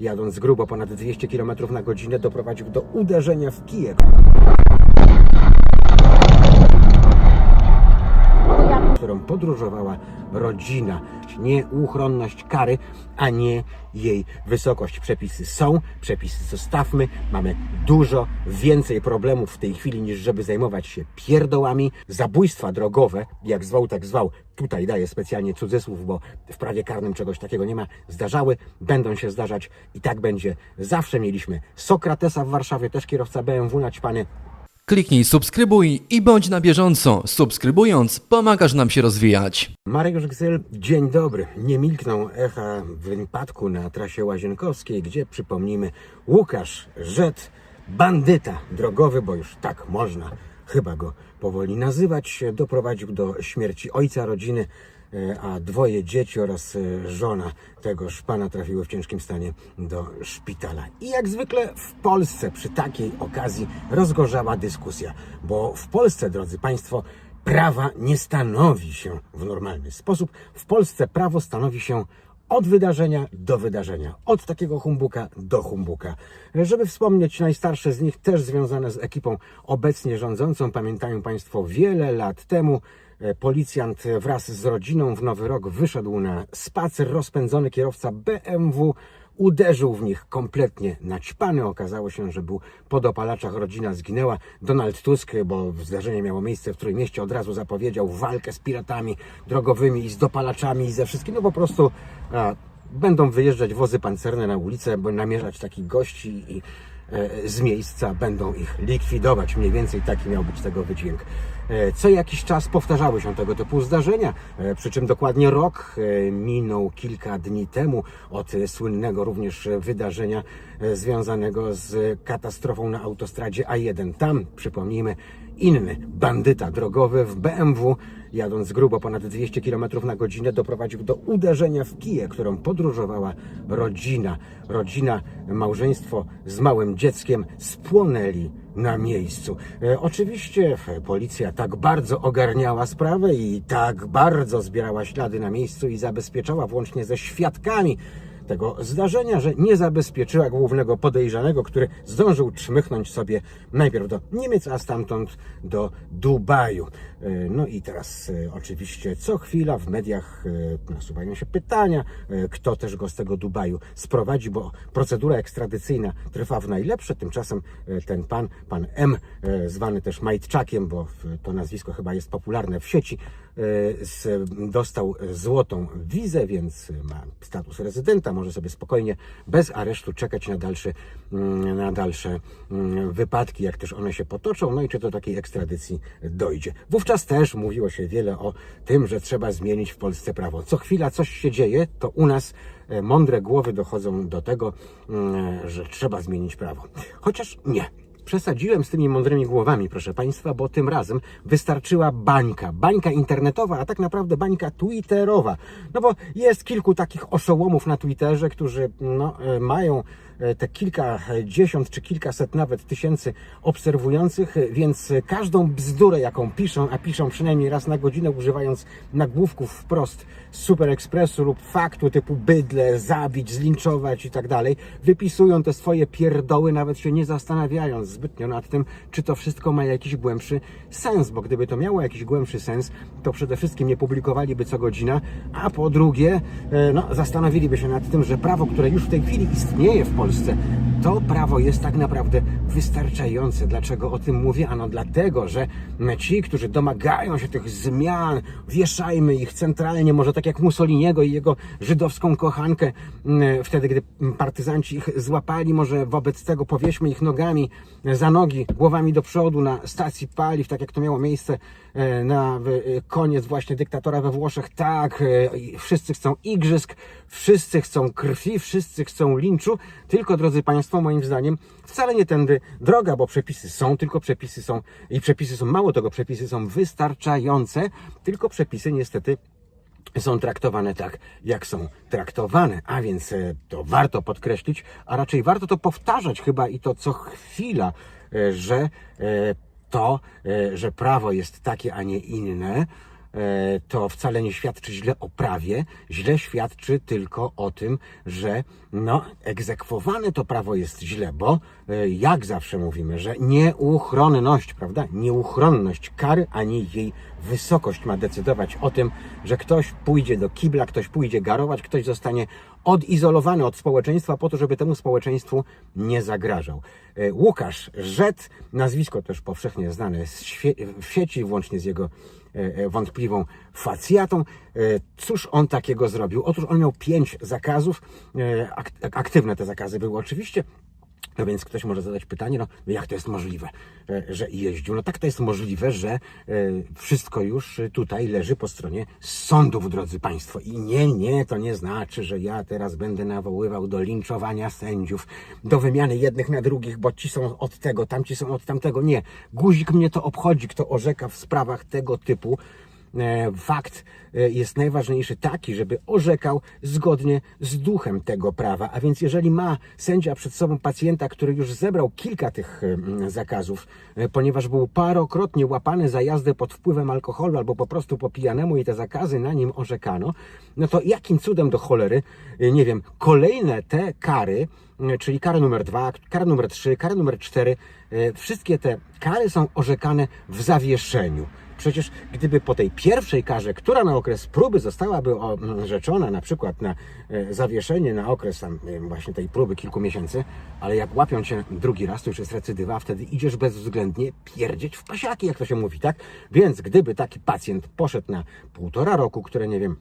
jadąc grubo ponad 200 km na godzinę, doprowadził do uderzenia w kijek. Podróżowała rodzina. Nie uchronność kary, a nie jej wysokość. Przepisy są, przepisy zostawmy. Mamy dużo więcej problemów w tej chwili, niż żeby zajmować się pierdołami. Zabójstwa drogowe, jak zwał, tak zwał, tutaj daję specjalnie cudzysłów, bo w prawie karnym czegoś takiego nie ma, zdarzały, będą się zdarzać i tak będzie. Zawsze mieliśmy Sokratesa w Warszawie, też kierowca BMW naćpany, Kliknij subskrybuj i bądź na bieżąco. Subskrybując, pomagasz nam się rozwijać. Mariusz Gzyl, dzień dobry. Nie milkną echa wypadku na trasie łazienkowskiej, gdzie przypomnijmy Łukasz Żet, bandyta drogowy, bo już tak można chyba go powoli nazywać, doprowadził do śmierci ojca rodziny, a dwoje dzieci oraz e, żona tegoż pana trafiły w ciężkim stanie do szpitala. I jak zwykle w Polsce przy takiej okazji rozgorzała dyskusja, bo w Polsce, drodzy Państwo, prawa nie stanowi się w normalny sposób. W Polsce prawo stanowi się od wydarzenia do wydarzenia, od takiego humbuka do humbuka. Żeby wspomnieć najstarsze z nich, też związane z ekipą obecnie rządzącą, pamiętają Państwo, wiele lat temu e, policjant wraz z rodziną w Nowy Rok wyszedł na spacer, rozpędzony kierowca BMW uderzył w nich kompletnie naćpany. Okazało się, że był po dopalaczach, rodzina zginęła. Donald Tusk, bo zdarzenie miało miejsce w Trójmieście, od razu zapowiedział walkę z piratami drogowymi i z dopalaczami i ze wszystkim. No po prostu a, będą wyjeżdżać wozy pancerne na ulicę, by namierzać takich gości i e, z miejsca będą ich likwidować. Mniej więcej taki miał być tego wydźwięk. E, Co jakiś czas powtarzały się tego typu zdarzenia, e, przy czym dokładnie rok e, minął kilka dni temu od słynnego również wydarzenia związanego z katastrofą na autostradzie A1. Tam, przypomnijmy, inny bandyta drogowy w BMW, jadąc grubo ponad 200 km na godzinę, doprowadził do uderzenia w kiję, którą podróżowała rodzina. Rodzina, małżeństwo z małym dzieckiem spłonęli na miejscu. E, oczywiście policja tak bardzo ogarniała sprawę i tak bardzo zbierała ślady na miejscu i zabezpieczała włącznie ze świadkami tego zdarzenia, że nie zabezpieczyła głównego podejrzanego, który zdążył czmychnąć sobie najpierw do Niemiec, a stamtąd do Dubaju. E, No i teraz e, oczywiście co chwila w mediach e, nasuwają się pytania, kto też go z tego Dubaju sprowadzi, bo procedura ekstradycyjna trwa w najlepsze. Tymczasem ten pan, pan M, zwany też Majtczakiem, bo to nazwisko chyba jest popularne w sieci, dostał złotą wizę, więc ma status rezydenta, może sobie spokojnie, bez aresztu czekać na dalsze, mm, na dalsze mm, wypadki, jak też one się potoczą, no i czy do takiej ekstradycji dojdzie. Wówczas też mówiło się wiele o tym, że trzeba zmienić w Polsce prawo. Co chwila coś się dzieje, to u nas e, mądre głowy dochodzą do tego, mm, że trzeba zmienić prawo. Chociaż nie. Przesadziłem z tymi mądrymi głowami, proszę Państwa, bo tym razem wystarczyła bańka. Bańka internetowa, a tak naprawdę bańka twitterowa. No bo jest kilku takich oszołomów na Twitterze, którzy no, e, mają e, te kilkadziesiąt czy kilkaset nawet tysięcy obserwujących, e, więc każdą bzdurę, jaką piszą, a piszą przynajmniej raz na godzinę, używając nagłówków wprost z Super Expressu lub faktu typu bydle, zabić, zlinczować i tak dalej, wypisują te swoje pierdoły, nawet się nie zastanawiając zbytnio nad tym, czy to wszystko ma jakiś głębszy sens, bo gdyby to miało jakiś głębszy sens, to przede wszystkim nie publikowaliby co godzina, a po drugie, e, no, zastanowiliby się nad tym, że prawo, które już w tej chwili istnieje w Polsce, to prawo jest tak naprawdę wystarczające. Dlaczego o tym mówię? Ano dlatego, że ci, którzy domagają się tych zmian, wieszajmy ich centralnie, może tak jak Mussoliniego i jego żydowską kochankę, wtedy, gdy partyzanci ich złapali, może wobec tego powieśmy ich nogami za nogi, głowami do przodu na stacji paliw, tak jak to miało miejsce e, na koniec właśnie dyktatora we Włoszech. Tak, e, wszyscy chcą igrzysk, wszyscy chcą krwi, wszyscy chcą linczu, tylko drodzy Państwo, moim zdaniem, wcale nie tędy droga, bo przepisy są, tylko przepisy są i przepisy są, mało tego, przepisy są wystarczające, tylko przepisy niestety są traktowane tak, jak są traktowane, a więc e, to warto podkreślić, a raczej warto to powtarzać chyba i to co chwila, e, że e, to, że prawo jest takie, a nie inne, to wcale nie świadczy źle o prawie, źle świadczy tylko o tym, że no, egzekwowane to prawo jest źle, bo e, jak zawsze mówimy, że nieuchronność, prawda? Nieuchronność kary ani jej wysokość ma decydować o tym, że ktoś pójdzie do kibla, ktoś pójdzie garować, ktoś zostanie odizolowany od społeczeństwa po to, żeby temu społeczeństwu nie zagrażał. E, Łukasz Żet, nazwisko też powszechnie znane w sieci, włącznie z jego e, e, wątpliwą facjatą. E, Cóż on takiego zrobił? Otóż on miał pięć zakazów, e, ak- aktywne te zakazy były oczywiście, no więc ktoś może zadać pytanie, no jak to jest możliwe, e, że jeździł? No tak to jest możliwe, że e, wszystko już tutaj leży po stronie sądów, drodzy Państwo. I nie, nie, to nie znaczy, że ja teraz będę nawoływał do linczowania sędziów, do wymiany jednych na drugich, bo ci są od tego, tamci są od tamtego. Nie, guzik mnie to obchodzi, kto orzeka w sprawach tego typu fakt e, jest najważniejszy taki, żeby orzekał zgodnie z duchem tego prawa. A więc jeżeli ma sędzia przed sobą pacjenta, który już zebrał kilka tych em, zakazów, e, ponieważ był parokrotnie łapany za jazdę pod wpływem alkoholu albo po prostu po pijanemu i te zakazy na nim orzekano, no to jakim cudem do cholery, e, nie wiem, kolejne te kary, e, czyli kara numer dwa, kara numer trzy, kara numer cztery, e, wszystkie te kary są orzekane w zawieszeniu. Przecież gdyby po tej pierwszej karze, która na okres próby zostałaby orzeczona na przykład na e, zawieszenie na okres tam właśnie tej próby kilku miesięcy, ale jak łapią cię drugi raz, to już jest recydywa, wtedy idziesz bezwzględnie pierdzieć w pasiaki, jak to się mówi, tak? Więc gdyby taki pacjent poszedł na półtora roku, które nie wiem,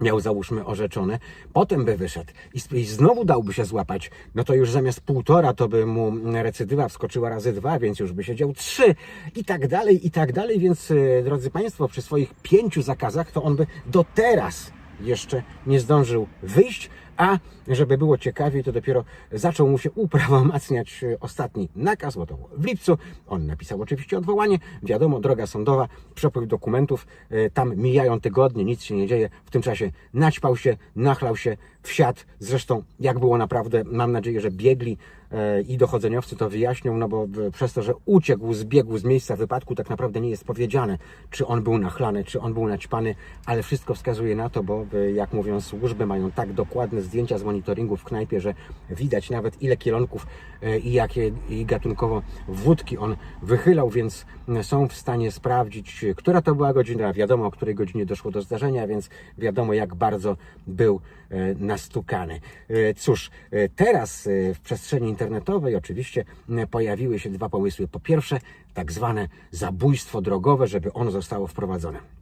miał załóżmy orzeczone, potem by wyszedł i, znowu dałby się złapać, no to już zamiast półtora to by mu recydywa wskoczyła razy dwa, więc już by siedział trzy i tak dalej, i tak dalej, więc e, drodzy Państwo, przy swoich pięciu zakazach to on by do teraz jeszcze nie zdążył wyjść, a żeby było ciekawiej, to dopiero zaczął mu się uprawomacniać e, ostatni nakaz, bo to w lipcu. On napisał oczywiście odwołanie. Wiadomo, droga sądowa, przepływ dokumentów, e, tam mijają tygodnie, nic się nie dzieje. W tym czasie naćpał się, nachlał się, wsiadł. Zresztą, jak było naprawdę, mam nadzieję, że biegli e, i dochodzeniowcy to wyjaśnią, no bo przez to, że uciekł, zbiegł z miejsca wypadku, tak naprawdę nie jest powiedziane, czy on był nachlany, czy on był naćpany, ale wszystko wskazuje na to, bo jak mówią służby, mają tak dokładne zdjęcia z monitoringu w knajpie, że widać nawet ile kielonków e, i jakie i gatunkowo wódki on wychylał, więc są w stanie sprawdzić, która to była godzina, wiadomo o której godzinie doszło do zdarzenia, więc wiadomo jak bardzo był e, nastukany. E, Cóż, teraz w przestrzeni internetowej oczywiście pojawiły się dwa pomysły. Po pierwsze, tak zwane zabójstwo drogowe, żeby ono zostało wprowadzone.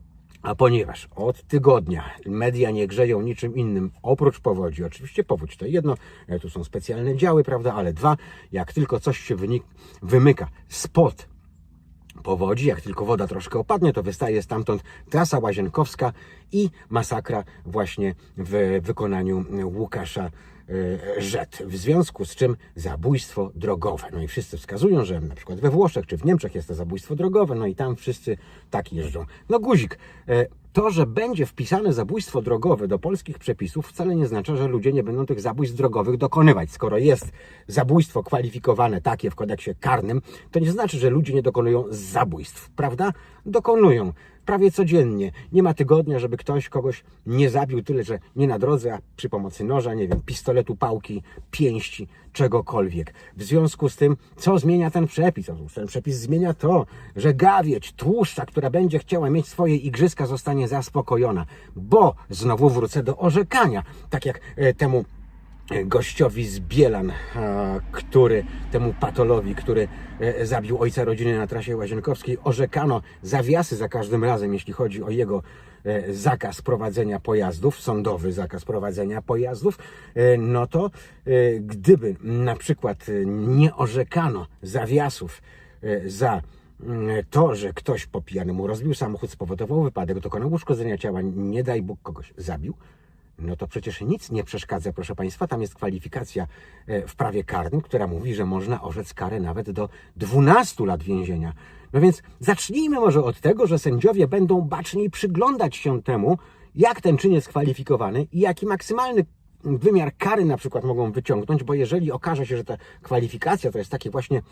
A ponieważ od tygodnia media nie grzeją niczym innym oprócz powodzi, oczywiście powódź to jedno, e, tu są specjalne działy, prawda, ale dwa, jak tylko coś się wynik, wymyka spod powodzi, jak tylko woda troszkę opadnie, to wystaje stamtąd trasa łazienkowska i masakra właśnie w wykonaniu Łukasza Rzet. W związku z czym zabójstwo drogowe. No i wszyscy wskazują, że na przykład we Włoszech czy w Niemczech jest to zabójstwo drogowe, no i tam wszyscy tak jeżdżą. No guzik, e, to, że będzie wpisane zabójstwo drogowe do polskich przepisów, wcale nie oznacza, że ludzie nie będą tych zabójstw drogowych dokonywać. Skoro jest zabójstwo kwalifikowane takie w kodeksie karnym, to nie znaczy, że ludzie nie dokonują zabójstw, prawda? Dokonują prawie codziennie. Nie ma tygodnia, żeby ktoś kogoś nie zabił, tyle że nie na drodze, a przy pomocy noża, nie wiem, pistoletu, pałki, pięści, czegokolwiek. W związku z tym, co zmienia ten przepis? Ten przepis zmienia to, że gawieć, tłuszcza, która będzie chciała mieć swoje igrzyska, zostanie zaspokojona. Bo, znowu wrócę do orzekania, tak jak e, temu gościowi z Bielan, który temu patolowi, który e, zabił ojca rodziny na trasie łazienkowskiej, orzekano zawiasy za każdym razem, jeśli chodzi o jego e, zakaz prowadzenia pojazdów, sądowy zakaz prowadzenia pojazdów, e, no to gdyby na przykład nie orzekano zawiasów za mm, to, że ktoś po pijanemu rozbił samochód, spowodował wypadek, dokonał uszkodzenia ciała, nie daj Bóg kogoś zabił, no to przecież nic nie przeszkadza, proszę Państwa. Tam jest kwalifikacja e, w prawie karnym, która mówi, że można orzec karę nawet do 12 lat więzienia. No więc zacznijmy może od tego, że sędziowie będą baczniej przyglądać się temu, jak ten czyn jest kwalifikowany i jaki maksymalny wymiar kary na przykład mogą wyciągnąć, bo jeżeli okaże się, że ta kwalifikacja to jest takie właśnie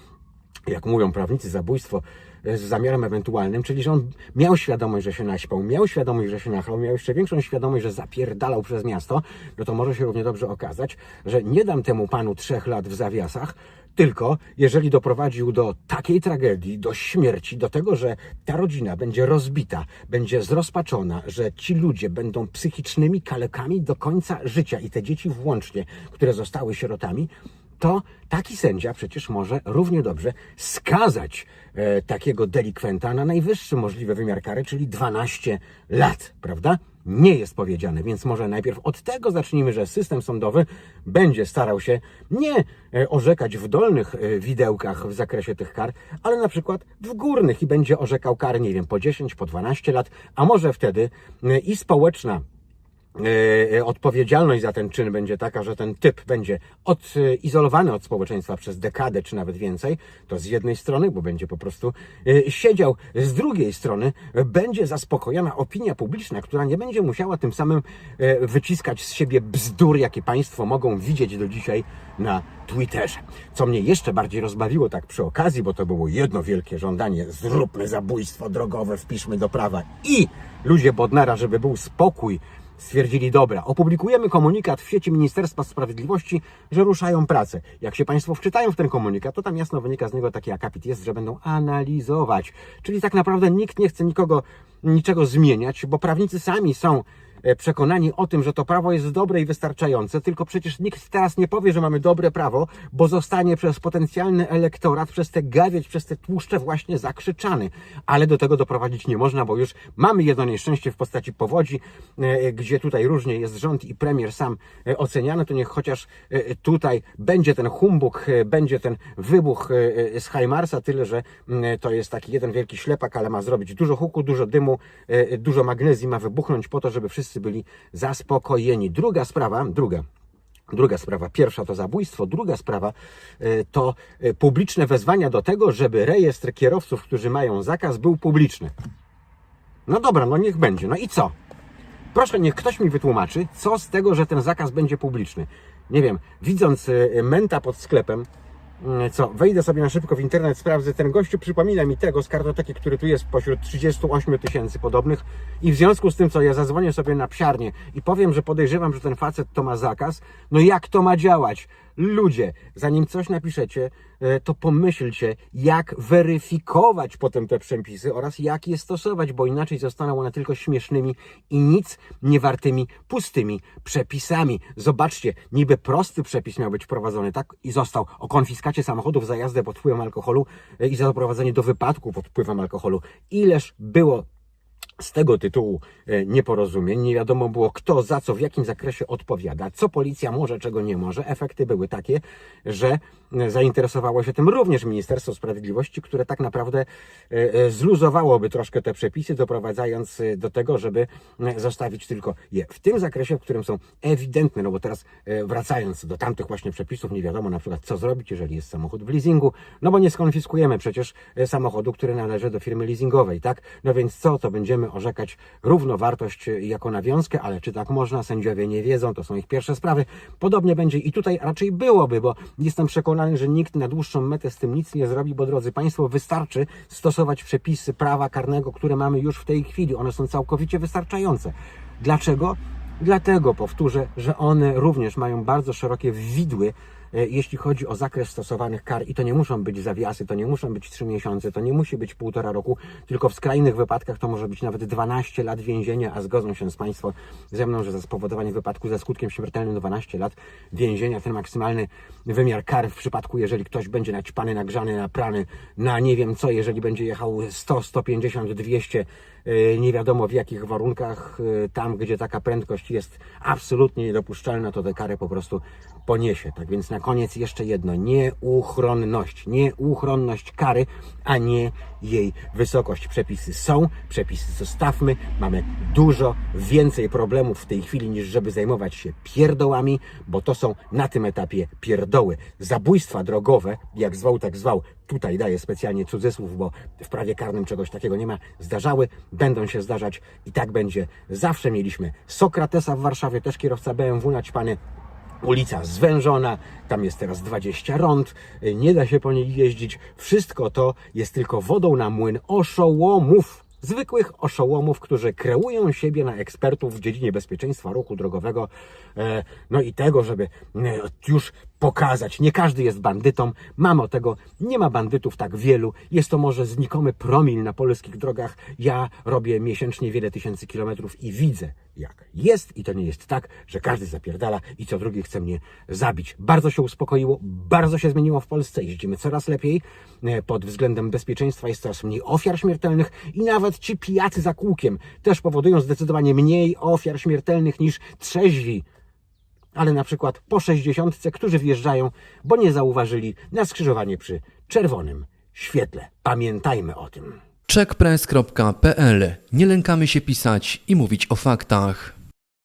jak mówią prawnicy, zabójstwo e, z zamiarem ewentualnym, czyli że on miał świadomość, że się naśpał, miał świadomość, że się nachlał, miał jeszcze większą świadomość, że zapierdalał przez miasto, no to może się równie dobrze okazać, że nie dam temu panu trzech lat w zawiasach, tylko jeżeli doprowadził do takiej tragedii, do śmierci, do tego, że ta rodzina będzie rozbita, będzie zrozpaczona, że ci ludzie będą psychicznymi kalekami do końca życia i te dzieci włącznie, które zostały sierotami, to taki sędzia przecież może równie dobrze skazać e, takiego delikwenta na najwyższy możliwy wymiar kary, czyli 12 lat, prawda? Nie jest powiedziane, więc może najpierw od tego zacznijmy, że system sądowy będzie starał się nie e, orzekać w dolnych e, widełkach w zakresie tych kar, ale na przykład w górnych i będzie orzekał kary, nie wiem, po 10, po 12 lat, a może wtedy e, i społeczna odpowiedzialność za ten czyn będzie taka, że ten typ będzie odizolowany od społeczeństwa przez dekadę czy nawet więcej, to z jednej strony, bo będzie po prostu e, siedział, z drugiej strony e, będzie zaspokojona opinia publiczna, która nie będzie musiała tym samym e, wyciskać z siebie bzdur, jakie Państwo mogą widzieć do dzisiaj na Twitterze. Co mnie jeszcze bardziej rozbawiło tak przy okazji, bo to było jedno wielkie żądanie, zróbmy zabójstwo drogowe, wpiszmy do prawa i ludzie Bodnara, żeby był spokój, stwierdzili, dobra, opublikujemy komunikat w sieci Ministerstwa Sprawiedliwości, że ruszają pracę. Jak się Państwo wczytają w ten komunikat, to tam jasno wynika z niego taki akapit jest, że będą analizować. Czyli tak naprawdę nikt nie chce nikogo, niczego zmieniać, bo prawnicy sami są przekonani o tym, że to prawo jest dobre i wystarczające, tylko przecież nikt teraz nie powie, że mamy dobre prawo, bo zostanie przez potencjalny elektorat, przez te gawieć, przez te tłuszcze właśnie zakrzyczany. Ale do tego doprowadzić nie można, bo już mamy jedno nieszczęście w postaci powodzi, e, gdzie tutaj różnie jest rząd i premier sam e, oceniany, to niech chociaż e, tutaj będzie ten humbug, e, będzie ten wybuch e, z Heimarsa, tyle że mm, to jest taki jeden wielki ślepak, ale ma zrobić dużo huku, dużo dymu, e, dużo magnezji ma wybuchnąć po to, żeby wszyscy byli zaspokojeni. Druga sprawa, druga. Druga sprawa, pierwsza to zabójstwo, druga sprawa e, to e, publiczne wezwania do tego, żeby rejestr kierowców, którzy mają zakaz, był publiczny. No dobra, no niech będzie. No i co? Proszę, niech ktoś mi wytłumaczy, co z tego, że ten zakaz będzie publiczny. Nie wiem, widząc e, menta pod sklepem, co, wejdę sobie na szybko w internet, sprawdzę, ten gościu przypomina mi tego z kartoteki, który tu jest pośród 38 tysięcy podobnych i w związku z tym, co ja zadzwonię sobie na psiarnię i powiem, że podejrzewam, że ten facet to ma zakaz, no jak to ma działać? Ludzie, zanim coś napiszecie, to pomyślcie, jak weryfikować potem te przepisy oraz jak je stosować, bo inaczej zostaną one tylko śmiesznymi i nic nie wartymi, pustymi przepisami. Zobaczcie, niby prosty przepis miał być wprowadzony, tak? I został o konfiskacie samochodów za jazdę pod wpływem alkoholu e, i za doprowadzenie do wypadku pod wpływem alkoholu. Ileż było z tego tytułu e, nieporozumień. Nie wiadomo było, kto za co, w jakim zakresie odpowiada, co policja może, czego nie może. Efekty były takie, że e, zainteresowało się tym również Ministerstwo Sprawiedliwości, które tak naprawdę e, zluzowałoby troszkę te przepisy, doprowadzając do tego, żeby zostawić tylko je w tym zakresie, w którym są ewidentne, no bo teraz wracając do tamtych właśnie przepisów, nie wiadomo na przykład, co zrobić, jeżeli jest samochód w leasingu, no bo nie skonfiskujemy przecież samochodu, który należy do firmy leasingowej, tak? No więc co, to będziemy orzekać równowartość e, jako nawiązkę, ale czy tak można? Sędziowie nie wiedzą, to są ich pierwsze sprawy. Podobnie będzie i tutaj raczej byłoby, bo jestem przekonany, że nikt na dłuższą metę z tym nic nie zrobi, bo drodzy Państwo, wystarczy stosować przepisy prawa karnego, które mamy już w tej chwili. One są całkowicie wystarczające. Dlaczego? Dlatego powtórzę, że one również mają bardzo szerokie widły, jeśli chodzi o zakres stosowanych kar i to nie muszą być zawiasy, to nie muszą być 3 miesiące, to nie musi być półtora roku, tylko w skrajnych wypadkach to może być nawet 12 lat więzienia, a zgodzą się z Państwo ze mną, że za spowodowanie wypadku ze skutkiem śmiertelnym 12 lat więzienia, ten maksymalny wymiar kar w przypadku, jeżeli ktoś będzie naćpany, nagrzany, naprany na nie wiem co, jeżeli będzie jechał 100, 150, 200, yy, nie wiadomo w jakich warunkach, yy, tam gdzie taka prędkość jest absolutnie niedopuszczalna, to tę karę po prostu poniesie. Tak więc na koniec jeszcze jedno, nieuchronność, nieuchronność kary, a nie jej wysokość. Przepisy są, przepisy zostawmy, mamy dużo więcej problemów w tej chwili niż żeby zajmować się pierdołami, bo to są na tym etapie pierdoły. Zabójstwa drogowe, jak zwał, tak zwał, tutaj daję specjalnie cudzysłów, bo w prawie karnym czegoś takiego nie ma, zdarzały, będą się zdarzać i tak będzie. Zawsze mieliśmy Sokratesa w Warszawie, też kierowca BMW naćpany, ulica zwężona, tam jest teraz 20 rond, y, nie da się po niej jeździć. Wszystko to jest tylko wodą na młyn oszołomów. Zwykłych oszołomów, którzy kreują siebie na ekspertów w dziedzinie bezpieczeństwa ruchu drogowego, e, no i tego, żeby e, już pokazać, nie każdy jest bandytą, mamo tego, nie ma bandytów tak wielu, jest to może znikomy promil na polskich drogach, ja robię miesięcznie wiele tysięcy kilometrów i widzę jak jest. I to nie jest tak, że każdy zapierdala i co drugi chce mnie zabić. Bardzo się uspokoiło, bardzo się zmieniło w Polsce, jeździmy coraz lepiej, e, pod względem bezpieczeństwa jest coraz mniej ofiar śmiertelnych i nawet ci pijacy za kółkiem też powodują zdecydowanie mniej ofiar śmiertelnych niż trzeźwi ale na przykład po 60, którzy wjeżdżają, bo nie zauważyli na skrzyżowanie przy czerwonym świetle. Pamiętajmy o tym. checkpress.pl Nie lękamy się pisać i mówić o faktach.